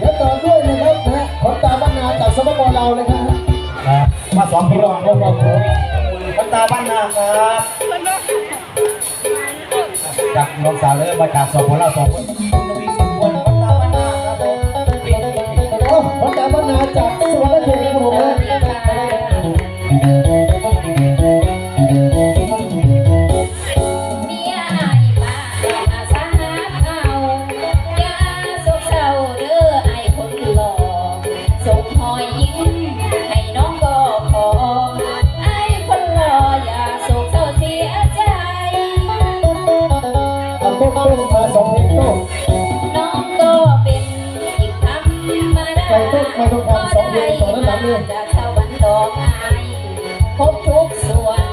และต่อด้วยนะครับนะขนตาบ้านนาจากสปปลาวเราเลยครับมาสองพี่น้องแล้วก็ผมขนตาบ้านนาครับจากน้องสาวเลยมาจากสมบัติเราสองคน ไปทุกมาทุกความสองเดือนสองนั้นสามเดือนจกชาวพบทุกส่วน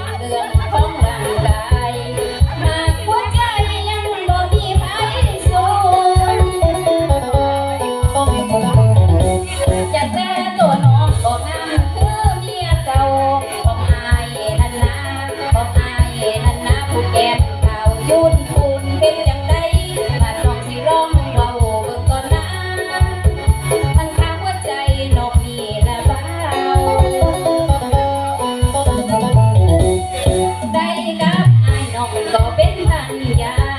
yeah.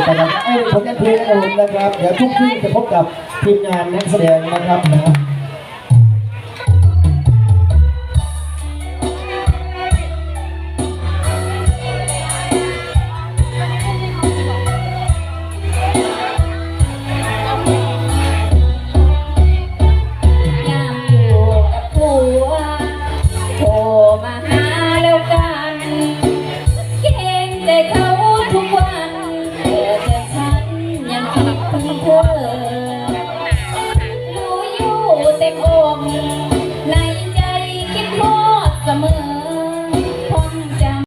ดกำลังไอ้ผลงานเพลงนะครับผนะครับ เดี๋ยวทุกที่จะพบกับทีมงานนักแสดงนะครับนะ